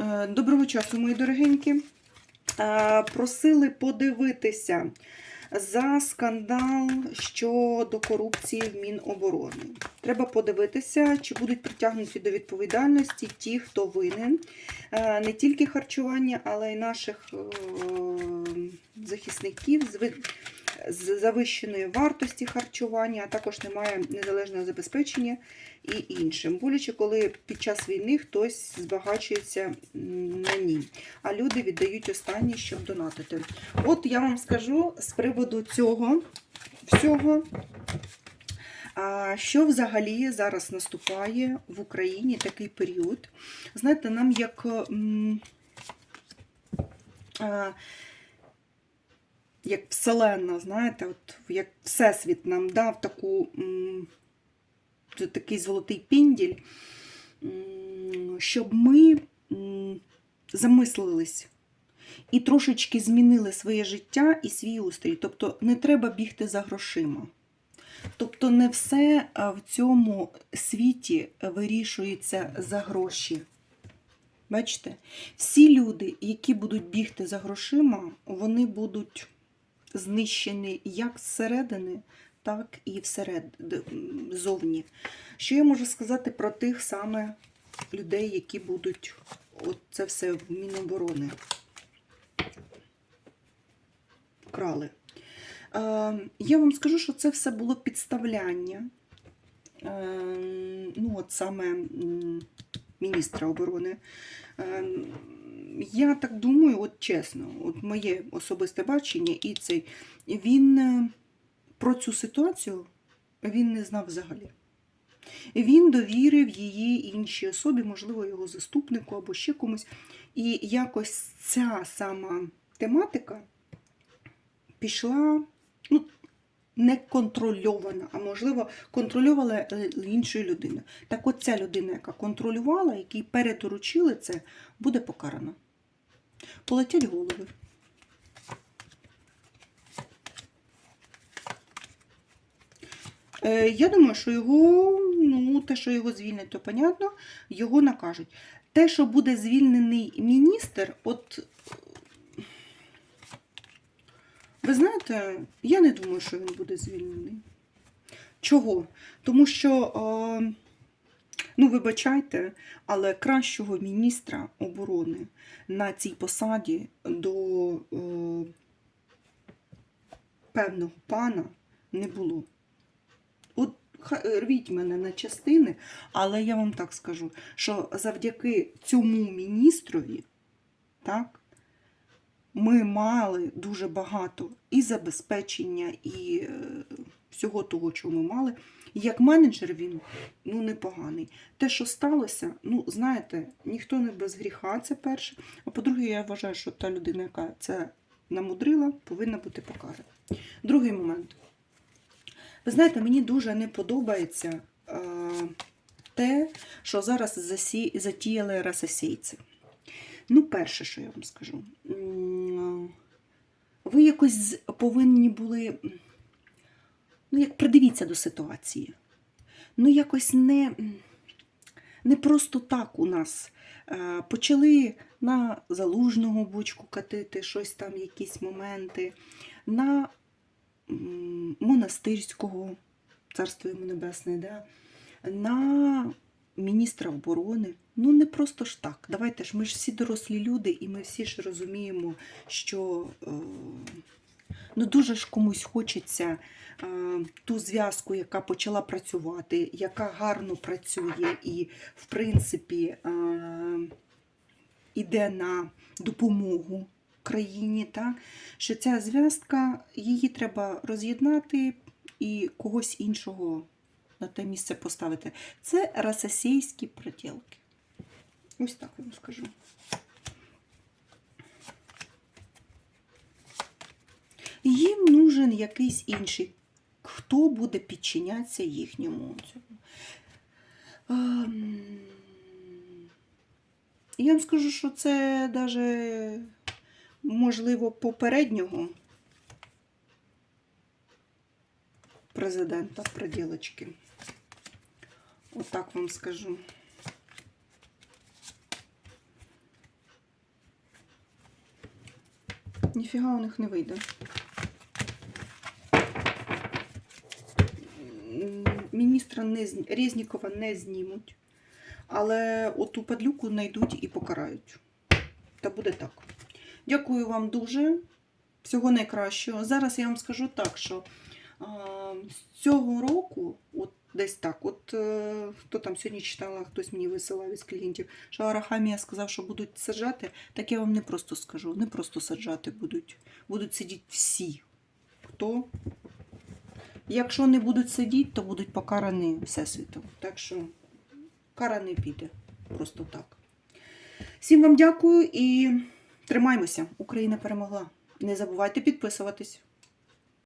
Е, Доброго часу, мої дорогенькі. Е, Просили подивитися за скандал щодо корупції в Міноборони. Треба подивитися, чи будуть притягнуті до відповідальності ті, хто винен. Е, Не тільки харчування, але й наших захисників з завищеної вартості харчування, а також немає незалежного забезпечення і іншим. Боляче, коли під час війни хтось збагачується на ній, а люди віддають останні, щоб донатити. От я вам скажу з приводу цього всього. А що взагалі зараз наступає в Україні такий період? Знаєте, нам як а, як Вселенна, знаєте, от як Всесвіт нам дав таку, такий золотий пінділь, щоб ми замислились і трошечки змінили своє життя і свій устрій. Тобто не треба бігти за грошима. Тобто не все в цьому світі вирішується за гроші. Бачите? Всі люди, які будуть бігти за грошима, вони будуть знищені як зсередини, так і всеред. Що я можу сказати про тих саме людей, які будуть це все в Міноборони крали? Е, я вам скажу, що це все було підставляння. Е, ну, от саме міністра оборони. Я так думаю, от чесно, от моє особисте бачення, і цей він е, про цю ситуацію він не знав взагалі. Він довірив її іншій особі, можливо, його заступнику або ще комусь. І якось ця сама тематика пішла ну, не контрольована, а можливо, контрольована е, іншою людиною. Так от ця людина, яка контролювала, якій передоручили це, буде покарана. Полетять голови. Е, Я думаю, що його, ну, те, що його звільнять, то понятно, його накажуть. Те, що буде звільнений міністр, от ви знаєте, я не думаю, що він буде звільнений. Чого? Тому що, ну, вибачайте, але кращого міністра оборони на цій посаді до певного пана не було. От рвіть мене на частини, але я вам так скажу, що завдяки цьому міністрові, так, ми мали дуже багато і забезпечення, і е, всього того, що ми мали. Як менеджер він ну, непоганий. Те, що сталося, ну, знаєте, ніхто не без гріха, це перше. А по-друге, я вважаю, що та людина, яка це намудрила, повинна бути покарана. Другий момент. Ви знаєте, мені дуже не подобається е, те, що зараз засі... затіяли расосійці. Ну, перше, що я вам скажу, ви якось повинні були, ну, як придивіться до ситуації. Ну, якось не, не просто так у нас. Е, Почали на залужного бочку катити, щось там, якісь моменти, на монастирського, царство йому небесне, да? на міністра оборони. Ну, не просто ж так. Давайте ж, ми ж всі дорослі люди, і ми всі ж розуміємо, що е, ну, дуже ж комусь хочеться е, ту зв'язку, яка почала працювати, яка гарно працює і, в принципі, е, іде на допомогу країні, так? що ця зв'язка, її треба роз'єднати і когось іншого на те місце поставити. Це расосійські приділки. Ось так вам скажу. Їм нужен якийсь інший, хто буде підчинятися їхньому цьому. Ем, Я вам скажу, що це навіть можливо попереднього президента приділочки. Отак вам скажу. Ніфіга у них не вийде. Міністра не Резнікова не знімуть, але оту падлюку знайдуть і покарають. Та буде так. Дякую вам дуже. Всього найкращого. Зараз я вам скажу так, що а, з цього року, от десь так, от хто там сьогодні читала, хтось мені висилав із клієнтів, що Арахамія сказав, що будуть саджати, так я вам не просто скажу, не просто саджати будуть. Будуть сидіти всі. Хто? Якщо не будуть сидіти, то будуть покарані Всесвітом. Так що кара не піде. Просто так. Всім вам дякую і тримаймося. Україна перемогла. Не забувайте підписуватись.